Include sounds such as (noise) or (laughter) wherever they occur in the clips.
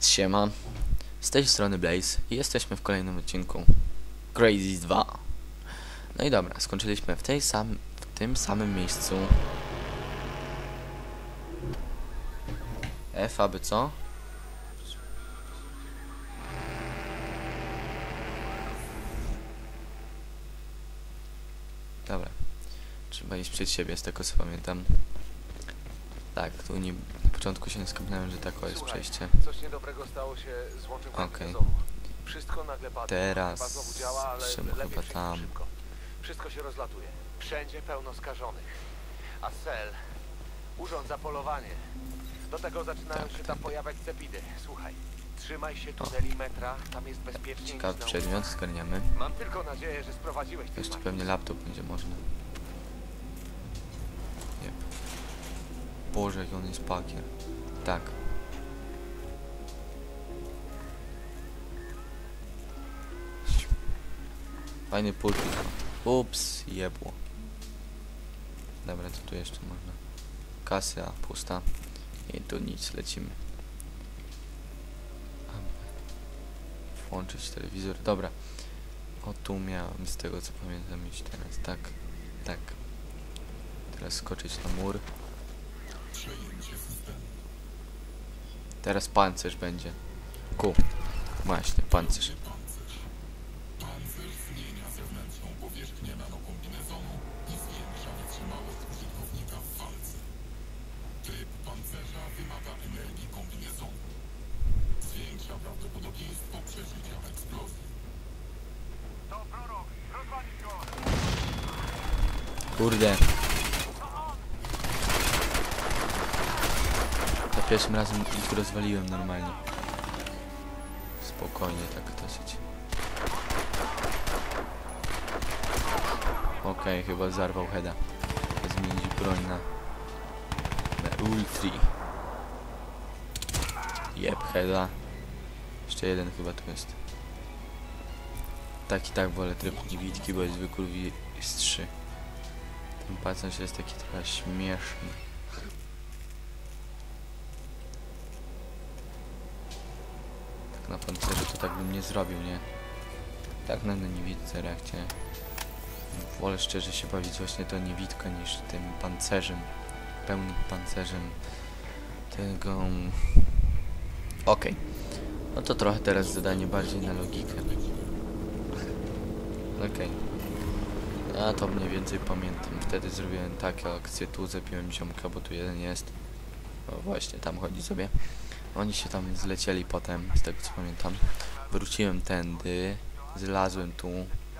Siema, z tej strony Blaze i jesteśmy w kolejnym odcinku Crazy 2 No i dobra, skończyliśmy w, tej sam, w tym samym miejscu. F, aby co? Dobra, trzeba iść przed siebie z tego co pamiętam. Tak, tu nie, na początku się nie skapnąłem, że tako jest przejście Okej. kombinezonu. Wszystko nagle padło. Teraz trzeba chyba tam. Szybko. Wszystko się rozlatuje. Wszędzie pełno skażonych. A Sel urządza polowanie. Do tego zaczynają Tak, się tak, tam tak. pojawiać cepidy. Słuchaj, trzymaj się tuneli metra, tam jest bezpiecznie Ciekawy przedmiot, zgarniamy ulicy. Mam tylko nadzieję, że sprowadziłeś Jeszcze pewnie laptop będzie można. Nie. Boże, jak on jest pakier. Tak. Fajny pulpit. Ups, jebło. Dobra, co tu jeszcze można? Kasja pusta. I tu nic, lecimy. Włączyć telewizor. Dobra. O tu miałem z tego co pamiętam iść teraz. Tak, tak. Teraz skoczyć na mur. Teraz pancerz będzie. Ku. Właśnie, pancerz. Kurde. Pierwszym razem ich rozwaliłem normalnie. Spokojnie, tak dosyć. Okej, chyba zarwał heada. Zmienić broń na... Na ultri. Jeb heada. Jeszcze jeden chyba tu jest. Tak i tak wolę tryb niewidki, bo jest zwykły jest 3. Ten patrząc jest taki trochę śmieszny. Tak na pancerzu to tak bym nie zrobił, nie? Tak na niewidce reakcję. Wolę szczerze się bawić właśnie to niewidka niż tym pancerzem. Pełnym pancerzem tego... Okej. No to trochę teraz zadanie bardziej na logikę. Okej. Ja to mniej więcej pamiętam. Wtedy zrobiłem takie akcje. Tu zabiłem ziomka, bo tu jeden jest. O właśnie, tam chodzi sobie. Oni się tam zlecieli potem, z tego co pamiętam. Wróciłem tędy, zlazłem tu,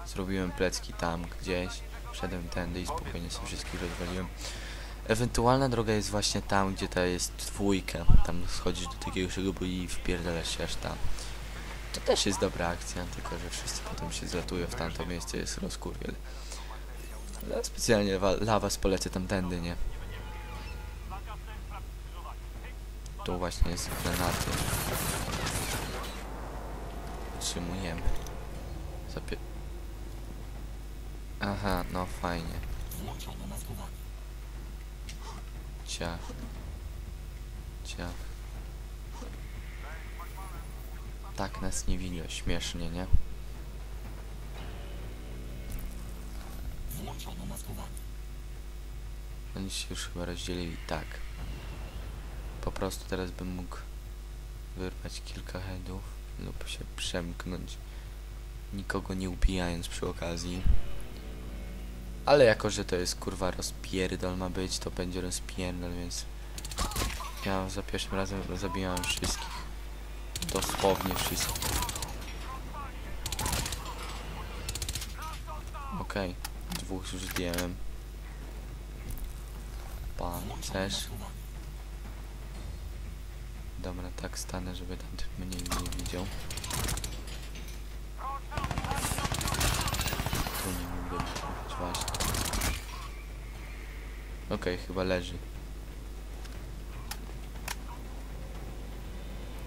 zrobiłem plecki tam gdzieś, wszedłem tędy i spokojnie sobie wszystkich rozwaliłem. Ewentualna droga jest właśnie tam, gdzie ta jest dwójka. Tam schodzisz do takiego szego i wpierdalasz się aż tam. To też jest dobra akcja, tylko że wszyscy potem się zlatują w tamto miejsce, jest rozkurwiel. Ale specjalnie dla was polecę tamtędy, nie? Tu właśnie jest granaty. Utrzymujemy. Zapie... Aha, no fajnie. Ciach. Ciach. Tak nas nie winio, śmiesznie, nie? Oni się już chyba rozdzielili, tak. Po prostu teraz bym mógł wyrwać kilka headów lub się przemknąć, nikogo nie upijając przy okazji. Ale jako, że to jest kurwa rozpierdol ma być, to będzie rozpierdol, więc ja za pierwszym razem zabijałem wszystkich. Dosłownie wszystkich. Okej, dwóch już zdjąłem. Pancerz. Dobra, tak stanę, żeby tamten mnie nie widział. Tu nie mógłbym trafić właśnie. Okej, chyba leży.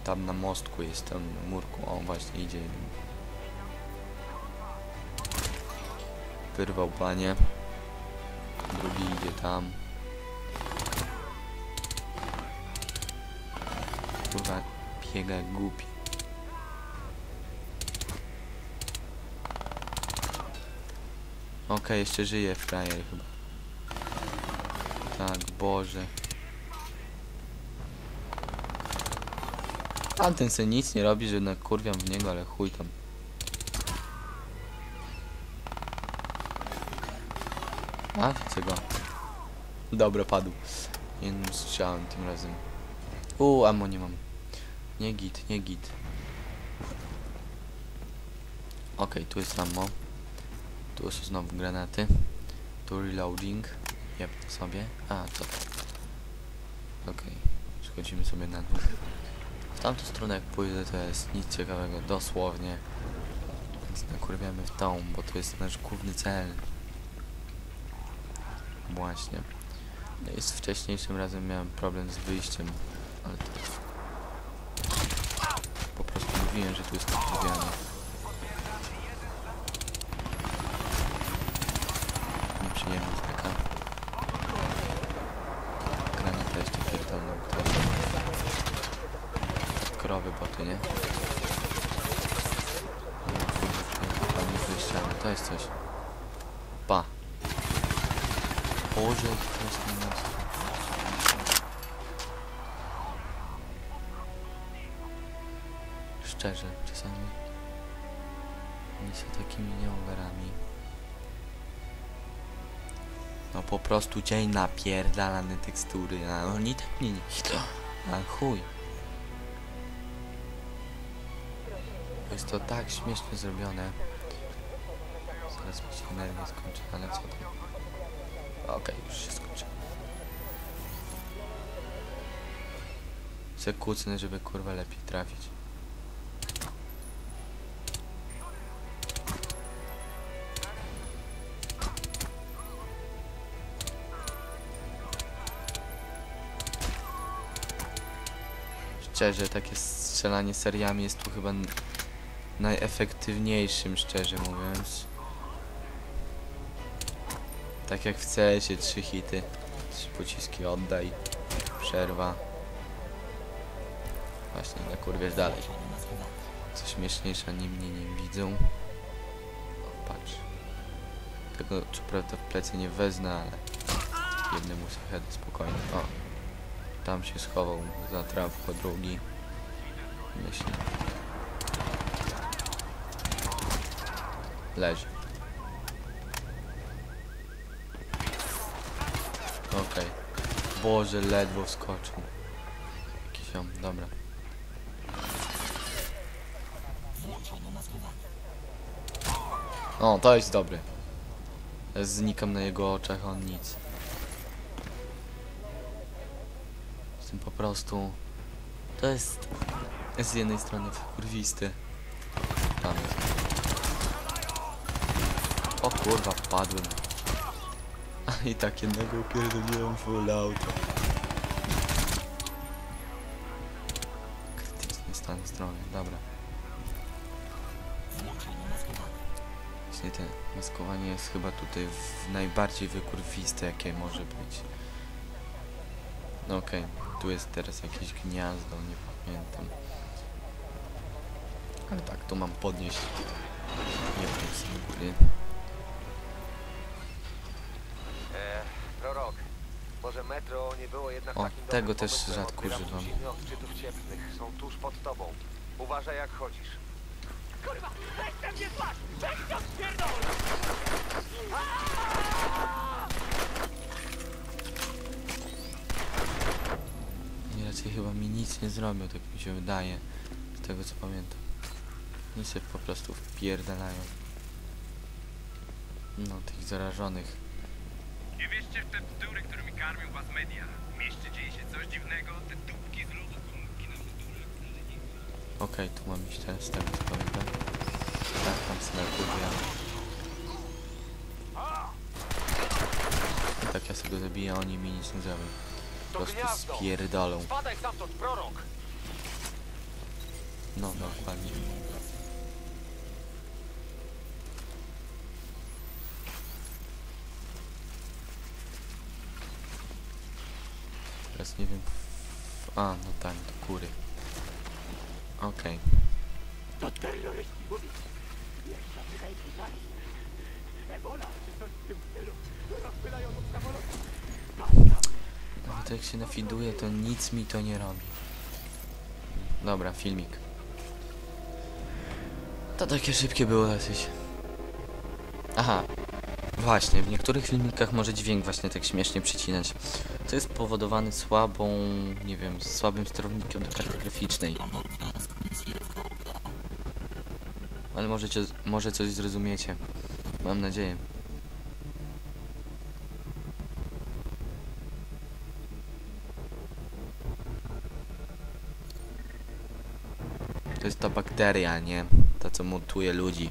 Tam na mostku jest, tam murku. O, właśnie idzie. Wyrwał panie. Drugi idzie tam. Kurwa, biega jak głupi. Okej, jeszcze żyje frajer chyba. Tak, Boże. Tamten se nic nie robi, że nakurwiam w niego, ale chuj tam. A, widzę go. Dobra, padł. Jednym strzałem tym razem. U, ammo nie mam. Nie git, nie git. Okej, tu jest ammo. Tu są znowu granaty. Tu reloading. Jeb sobie. A, co to? Okej, schodzimy sobie na dół. W tamtą stronę jak pójdę to jest nic ciekawego, dosłownie. Więc nakurwiamy w tą, bo to jest nasz główny cel. Właśnie. No i z wcześniejszym razem miałem problem z wyjściem, ale to... Po prostu mówiłem, że tu jest nakurwianie. Szczerze, czasami oni są takimi nieogarami. No po prostu dzień napierdalane tekstury, a oni tak nie. A chuj. Jest to tak śmiesznie zrobione. Zaraz mi się energia skończy, ale co tam? Okej, już się skończy. Se kucnę, żeby kurwa lepiej trafić. Szczerze, takie strzelanie seriami jest tu chyba najefektywniejszym, szczerze mówiąc. Tak jak w CS-ie trzy hity. Trzy pociski oddaj. Przerwa. Właśnie, nakurwiesz dalej. Co śmieszniejsze, oni mnie nie widzą. O, patrz. Tego co prawda w plecy nie wezmę, ale jednemu head spokojnie. O. Tam się schował za trawko drugi. Myśli. Leży. Okej. Boże, ledwo wskoczył. Jakiś ją, dobra. O, to jest dobry. Znikam na jego oczach, on nic. Prostu... To jest... Z jednej strony kurwisty. Jest. O kurwa, wpadłem. A i tak jednego upierdoliłem full auto. Krytyczny stan zdrowia, dobra. Właśnie te maskowanie jest chyba tutaj najbardziej wykurwiste jakie może być. No okej, tu jest teraz jakieś gniazdo, nie pamiętam. Ale tak, tu mam podnieść. Nie wiem, z góry. E, prorok. Może metro nie było jednak O, takim tego też pomysłem. rzadko używam. odczytów cieplnych. Są tuż pod tobą. Uważaj jak chodzisz. Oni raczej chyba mi nic nie zrobią, tak mi się wydaje. Z tego co pamiętam. Oni się po prostu wpierdalają. No, tych zarażonych. Nie wierzcie w te bzdury, którymi karmią was media. W mieście dzieje się coś dziwnego, te dupki z ludu komórki na bzdurach Okej, tu mam iść teraz, z tego co pamiętam. Tak, tam sobie kurwiam. I tak ja sobie go zabiję, a oni mi nic nie zrobią. Po prostu gniazdo! spierdolą. Spadaj stamtąd, prorok! No, dokładnie. Teraz nie wiem... A, no tak, to kury. Okej. To terroryści mówić. Jeszcze Afrykański zaś. Ebola czy coś w tym stylu. Rozpylają od samolotu. Jak się nafiduje, to nic mi to nie robi. Dobra, filmik. To takie szybkie było dosyć. Aha. Właśnie, w niektórych filmikach może dźwięk właśnie tak śmiesznie przycinać. To jest spowodowane słabą, nie wiem, słabym sterownikiem do karty graficznej. Ale możecie, może coś zrozumiecie. Mam nadzieję. To jest ta bakteria, nie? Ta co mutuje ludzi.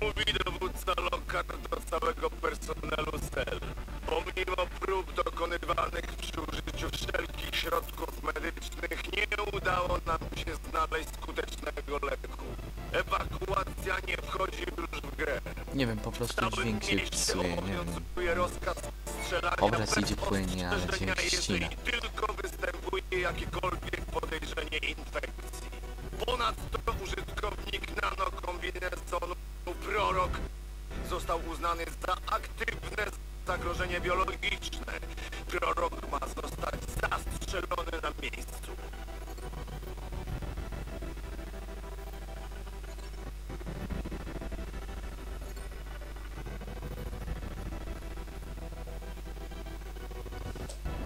Mówi dowódca Lockhart do całego personelu SEL. Pomimo prób dokonywanych przy użyciu wszelkich środków medycznych nie udało nam się znaleźć skutecznego leku. Ewakuacja nie wchodzi już w grę. Nie wiem, po prostu dźwięk się psuje, nie wiem. rozkaz Obraz idzie płynnie, ale dźwięk ścina. tylko występuje infekcji. Ponadto użytkownik nanokombinezonu Prorok został uznany za aktywne zagrożenie biologiczne. Prorok ma zostać zastrzelony na miejscu.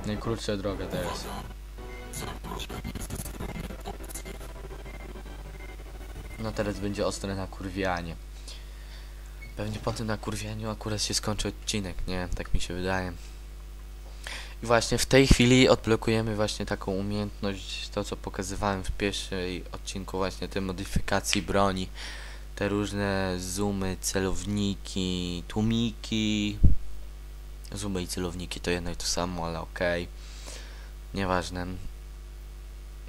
Najkrótsza droga teraz. Teraz będzie ostre nakurwianie. Pewnie po tym nakurwianiu akurat się skończy odcinek, nie? Tak mi się wydaje. I właśnie w tej chwili odblokujemy właśnie taką umiejętność, to co pokazywałem w pierwszej odcinku właśnie tej modyfikacji broni. Te różne zoomy, celowniki, tłumiki. Zoomy i celowniki to jedno i to samo, ale okej. Nieważne.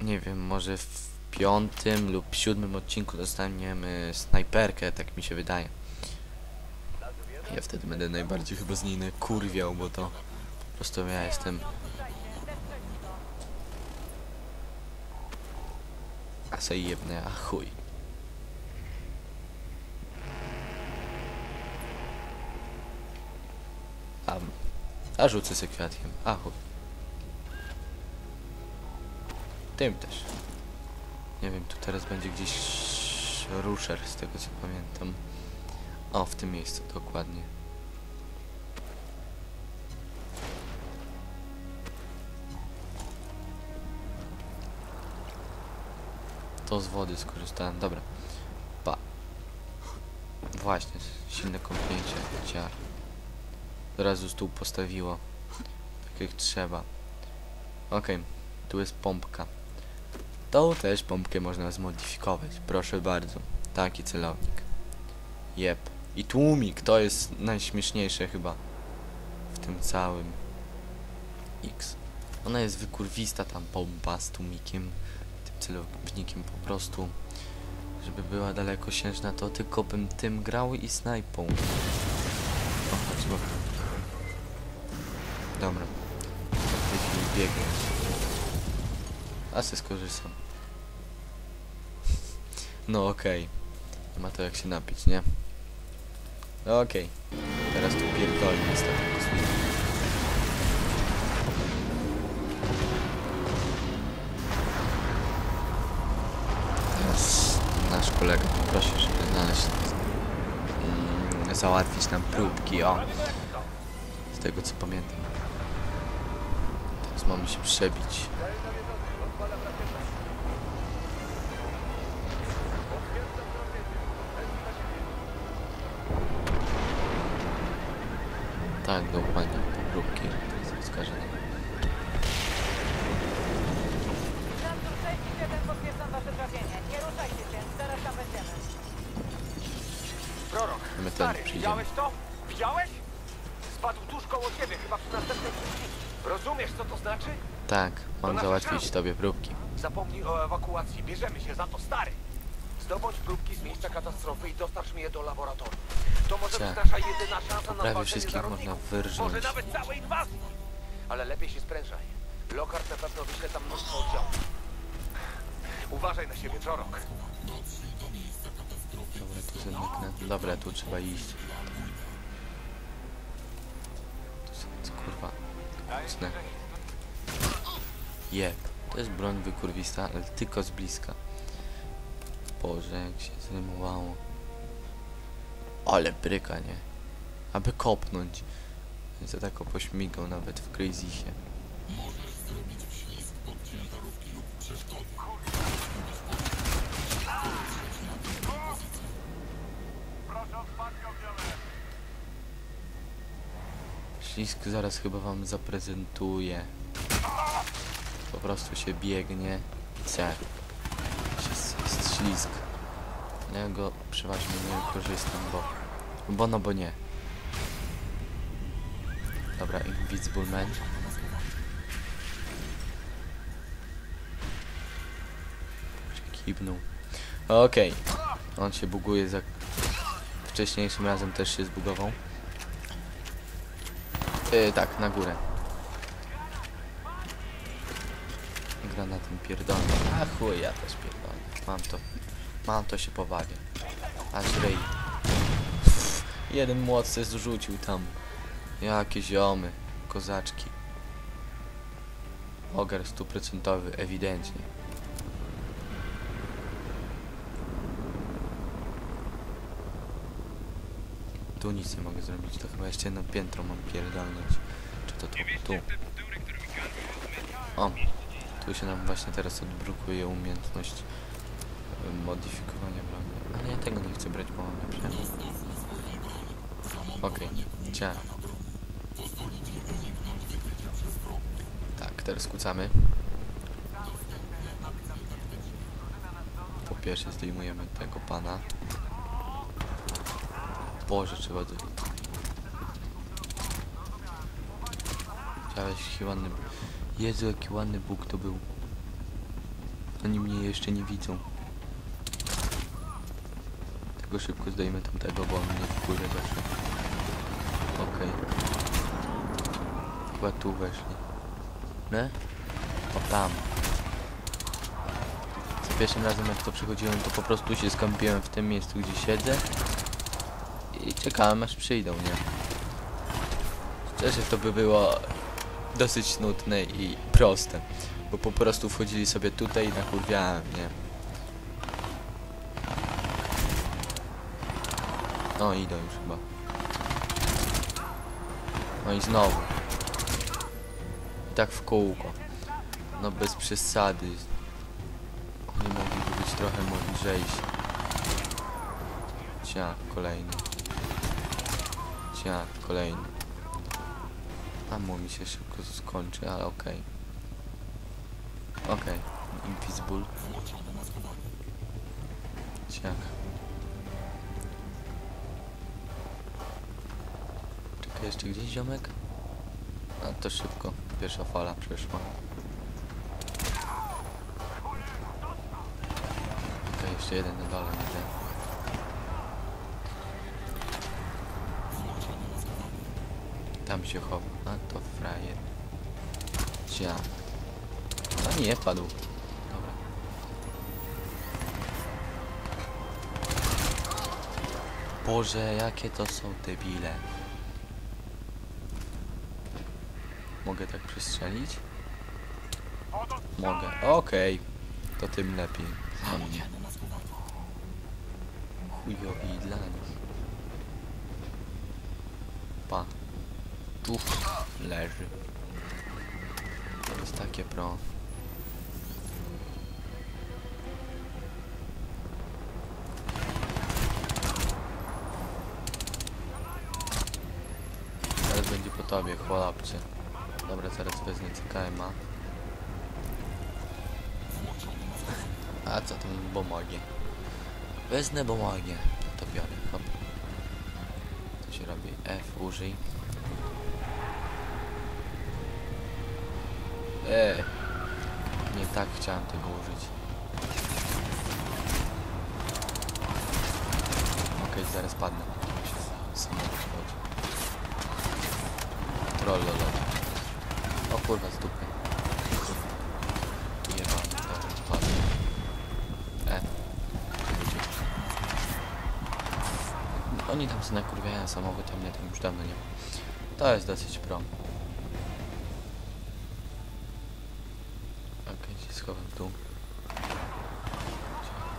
Nie wiem, może w piątym lub siódmym odcinku dostaniemy snajperkę, tak mi się wydaje. Ja wtedy będę najbardziej chyba z niej kurwiał, bo to po prostu ja jestem... A se jebnę, a chuj. A, a rzucę se kwiatkiem, a chuj. Tym też. Nie wiem, tu teraz będzie gdzieś ruszer z tego co pamiętam. O, w tym miejscu, dokładnie. To z wody skorzystałem, dobra. Pa. Właśnie, silne kąpnięcie, ciar. Od razu stół postawiło. Tak jak trzeba. Okej, tu jest pompka. Tą też pompkę można zmodyfikować, proszę bardzo. Taki celownik. Jep. I tłumik, to jest najśmieszniejsze chyba w tym całym X. Ona jest wykurwista tam pompa z tłumikiem, tym celownikiem po prostu. Żeby była dalekosiężna, to tylko bym tym grał i snajpą. O, chodź, bo... Dobra. W tej chwili biegnie. A se skorzystam. No okej. Nie ma to jak się napić, nie? No okej. Teraz tu pierdoli niestety kosmita. Teraz nasz kolega poprosi, żeby znaleźć mm, załatwić nam próbki, o. Z tego co pamiętam. Teraz mamy się przebić. Tak, dokładnie, próbki. Wskażenie. Transfer 6 potwierdzam wasze trafienie. Nie ruszajcie się, zaraz tam będziemy. Prorok, My ten stary, przyjdziemy. widziałeś to? Widziałeś? Spadł tuż koło ciebie, chyba przy następnym drzwi. Rozumiesz, co to znaczy? Tak, mam nasze załatwić szanse. tobie próbki. Zapomnij o ewakuacji, bierzemy się za to, stary. Zdobądź próbki z miejsca katastrofy i dostarcz mi je do laboratorium. Prawie wszystkich można wyrżnąć. Może nawet całej inwazji. Ale lepiej się sprężaj. Lockhart na pewno wyśle tam mnóstwo oddziałów. Uważaj na siebie, Jorok. Dobra, tu zamknę. Dobra, tu trzeba iść. Tu są, kurwa, kucnę. Jeb. To jest broń wykurwista, ale tylko z bliska. Boże, jak się zrymowało. Ale bryka, nie? Aby kopnąć. Więc ja tak pośmigał nawet w Crazysie. Ślisk zaraz chyba wam zaprezentuję. Po prostu się biegnie i C. Ślisk. Ja go przeważnie nie korzystam, bo... Bo no bo nie. Dobra, Invisible Man. Kibnął. Okej. On się buguje za... Wcześniejszym razem też się zbugował. Yy, tak, na górę. Granatem pierdolę. A chuj, ja też pierdolę. Mam to. Mam to się powalię. Aż ryj. Jeden młot se zrzucił tam. Jakie ziomy. Kozaczki. Ogar stuprocentowy, ewidentnie. Tu nic nie mogę zrobić, to chyba jeszcze jedno piętro mam pierdolnąć. Czy to tu? Tu. O, tu się nam właśnie teraz odblokuje umiejętność modyfikowania broni. Ale ja tego nie chcę brać, bo mam lepsze. Okej, okay. Tak, teraz skłócamy. Po pierwsze zdejmujemy tego pana. Boże, trzeba. Chciałeś jaki ładny... Jezu, jaki ładny Bóg to był. Oni mnie jeszcze nie widzą. Tego szybko zdejmę tamtego, bo on mnie wkurza zawsze. Okej. Chyba tu weszli. Ne? O tam. Za pierwszym razem jak to przychodziłem, to po prostu się skąpiłem w tym miejscu, gdzie siedzę. I czekałem aż przyjdą, nie? Szczerze to by było dosyć nudne i proste. Bo po prostu wchodzili sobie tutaj i nakurwiałem, nie? No idą już chyba. No i znowu. I tak w kółko. No bez przesady. Oni mogliby być trochę mądrzejsi. Cia, kolejny. Cia, kolejny. Amo mi się szybko skończy, ale okej. Okej, Invisible. Ciak. Jeszcze gdzieś ziomek? A to szybko, pierwsza fala przeszła. Okej, jeszcze jeden na dole widzę. Tam się chowa. A to frajer. Cia. A nie, padł. Boże, jakie to są debile. Mogę tak przestrzelić? Mogę. Okej. To tym lepiej. Dla mnie. Chujowi dla nich. Pa. Tu leży. To jest takie pro. Zaraz będzie po tobie, chłopcze. Dobra, zaraz wezmę CKM-a. A co tam, bo mogę. Wezmę, bo mogę. To biorę, hop. To się robi F, użyj. Eee. Nie tak chciałem tego użyć. Okej, zaraz padnę. Samochód chodzi. Trollolo kurwa z dupy. Jebam to, chodź. E. No, oni tam sobie nakurwiają samochód, a mnie tam już dawno nie ma. To jest dosyć prom. Okej, okay, się schowam tu.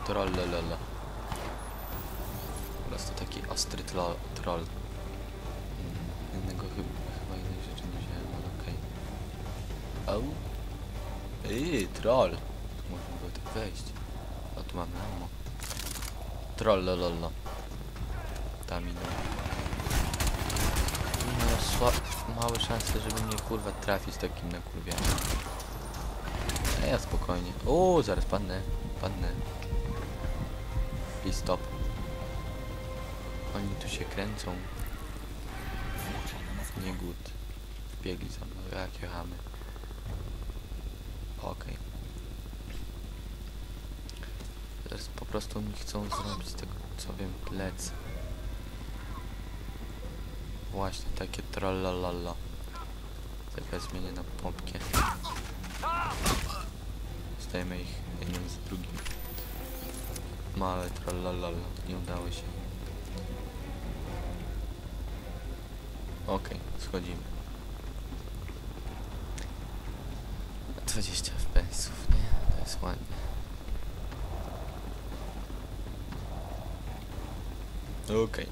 Trollelele. Po prostu taki ostry troll. Mm, innego chyba Au. Troll. Można było tak wejść. O, tu mamy ammo. Troll, lololo. Tam idą. Mają małe szanse, żeby mnie kurwa trafić takim nakurwianiem. A ja spokojnie. O, zaraz padnę. Padnę. I stop. Oni tu się kręcą. Nie good. Wbiegli za mną. Jakie chamy. Okej. Teraz po prostu mi chcą zrobić z tego, co wiem, lec. Właśnie, takie trollalala. Teraz zmienię na pompkę. Zdajemy ich jednym z drugim. Małe trollalala. Nie udało się. Okej, schodzimy. 20 FPS-ów, nie? To jest ładnie. Okej.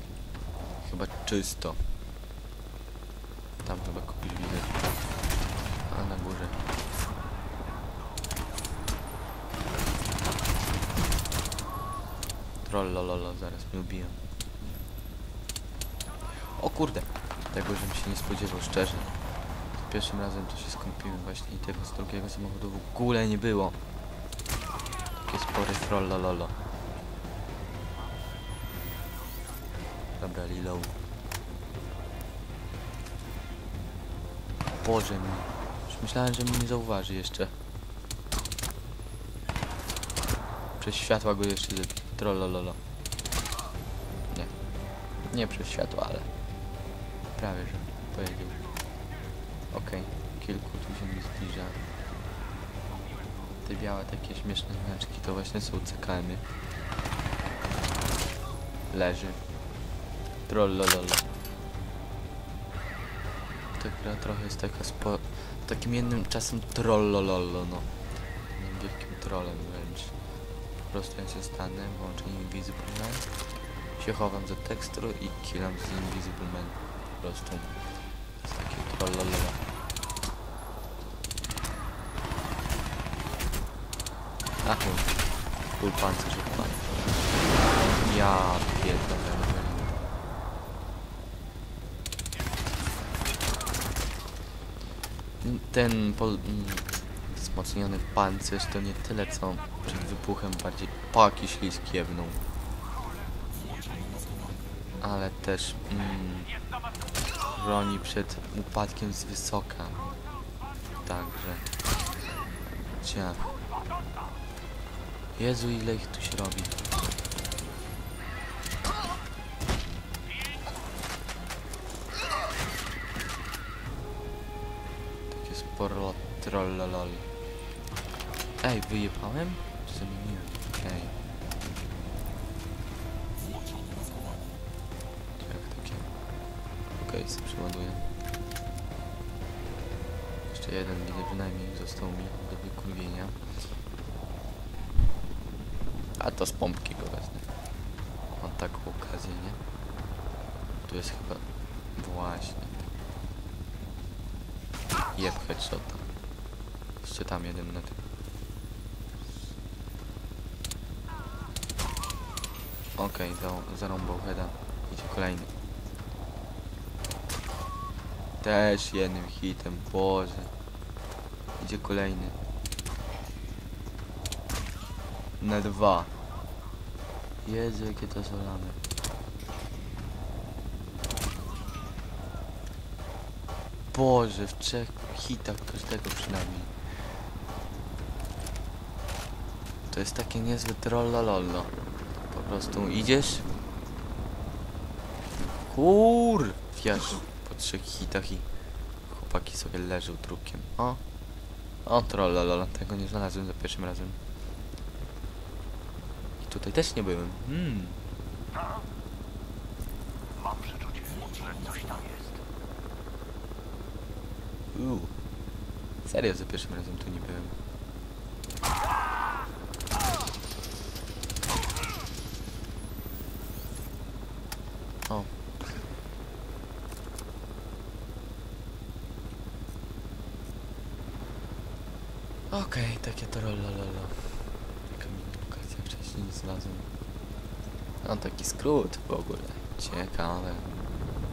Chyba czysto. Tam chyba kogoś widać. A na górze. Trollololo, zaraz mnie ubiją. O kurde! Tego, żebym się nie spodziewał, szczerze. Pierwszym razem to się skąpiłem właśnie i tego z drugiego samochodu w ogóle nie było. Takie spory trollololo. Dobra, reload. Boże mi. Już myślałem, że mnie nie zauważy jeszcze. Przez światła go jeszcze ze... Trollololo. Nie. Nie przez światła, ale... Prawie, że pojedzie. Okej. Kilku tu się mi zbliża. Te białe takie śmieszne znaczki to właśnie są CKM-y. Leży. Trollololo. Ta gra trochę jest taka spo... Takim jednym czasem trollololo, no. Jednym wielkim trollem wręcz. Po prostu ja się stanę, włączę Invisible Man, się chowam za tekstur i killam z Invisible Man. Po prostu. Jest takie trollololo. Ach, full pancerz od pana. Ja pierdolę. Ten pol, mm, wzmocniony pancerz to nie tyle co przed wybuchem bardziej paki jebną. Ale też mm, broni przed upadkiem z wysoka. Także. Ciach. Jezu ile ich tu się robi. Sporo trollolol. Ej, wyjebałem? Zamieniłem? Okej. Jak takie? Okej, sobie przeładuję. Jeszcze jeden widzę przynajmniej został mi do wykurwienia. A to z pompki go wezmę. Mam taką okazję, nie? Tu jest chyba... Właśnie. Jeb headshota. Jeszcze tam jeden na tym. Okej, okay, zarąbał heada. Idzie kolejny. Też jednym hitem, boże. Idzie kolejny. Na dwa. Jezu, jakie to są lamy. Boże, w trzech hitach każdego przynajmniej. To jest takie niezłe trollololo. Po prostu idziesz. Kur! Wiesz, po trzech hitach i chłopaki sobie leżą trukiem. O! O, trollololo, tego nie znalazłem za pierwszym razem. I tutaj też nie byłem. Hmm. Coś tam jest. Uuu. Serio, za pierwszym razem tu nie byłem. O. Okej, takie to rolololo. Lokacja wcześniej nie znalazłem. No taki skrót w ogóle. Ciekawe.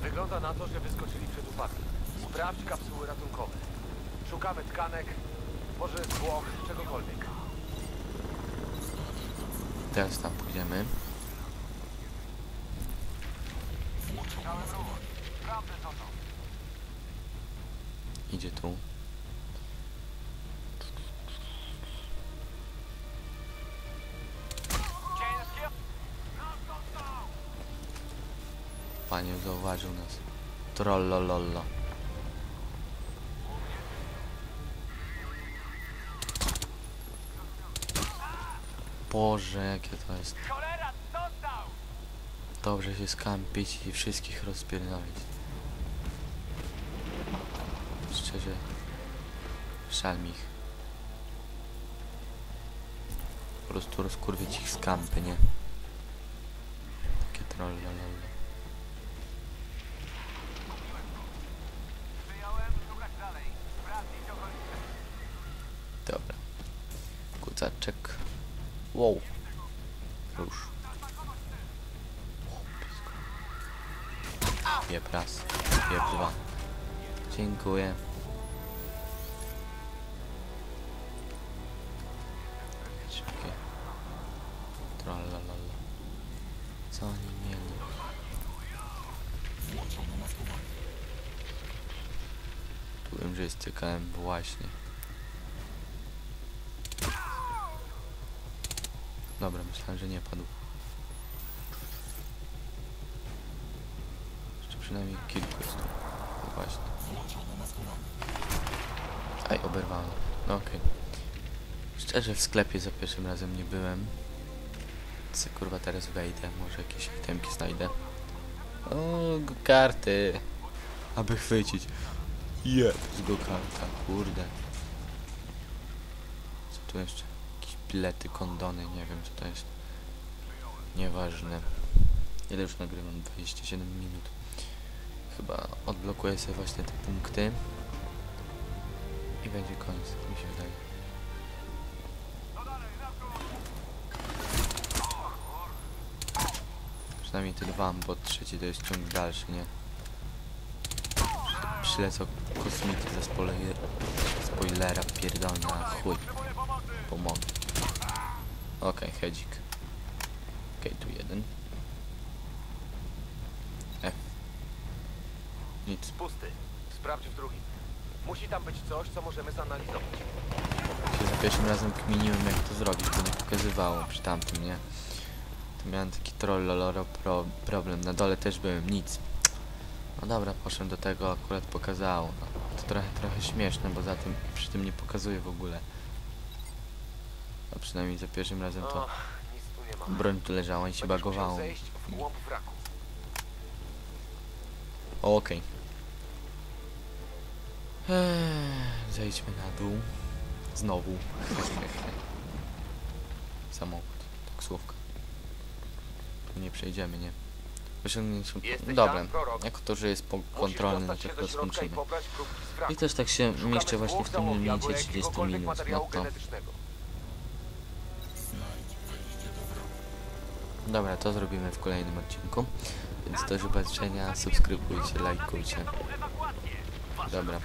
Wygląda na to, że wyskoczyli przed upadkiem. Sprawdź kapsuły ratunkowe. Szukamy tkanek, może zwłok, czegokolwiek. Teraz tam pójdziemy. Idzie tu. Panie zauważył nas. Trollololo. Boże, jakie to jest. Dobrze się skampić i wszystkich rozpierdolić. Szczerze. Szal ich. Po prostu rozkurwić ich skampy, nie? Takie trollololo. Kucaczek. Wow. Już. Jeb raz. Jeb dwa. Dziękuję. Szybkie. Co oni mieli? Wiem, że jest właśnie. Dobra, myślałem, że nie padł. Jeszcze przynajmniej kilku jest tu. No właśnie. Aj, oberwałem. No okej. Szczerze w sklepie za pierwszym razem nie byłem. Co kurwa teraz wejdę, może jakieś itemki znajdę. O, karty. Aby chwycić. Jeb, z go karta, kurde. Co tu jeszcze? Bilety, kondony, nie wiem co to jest. Nieważne. Ile już nagrywam? 27 minut. Chyba odblokuję sobie właśnie te punkty. I będzie koniec, tak mi się wydaje. Przynajmniej te dwa, bo trzeci to jest ciąg dalszy, nie? Przylecą kosmity ze spoiler spoilera pierdolna, chuj. Pomogę. Okej, hedzik. Okej, tu jeden. F. Nic. Pusty. Sprawdź w drugim. Musi tam być coś, co możemy zanalizować. się za pierwszym razem kminiłem jak to zrobić, bo nie pokazywało przy tamtym, nie? To miałem taki trolloloro pro problem. Na dole też byłem, nic. No dobra, poszedłem do tego, akurat pokazało. No, to trochę, trochę śmieszne, bo za tym, przy tym nie pokazuje w ogóle. A przynajmniej za pierwszym razem to broń tu leżała i się. O, Okej. Eee, Zejdźmy na dół. Znowu. (laughs) Samochód. Taksówka. Tu nie przejdziemy, nie? Osiągnięcie... Jesteś Dobra. Jako to, że jest kontrolny, no to skończymy. I też tak się mieszczę właśnie w tym limicie 30 jakiegokolwiek minut. No to... Dobra, to zrobimy w kolejnym odcinku. Więc do zobaczenia, subskrybujcie, lajkujcie. Dobra.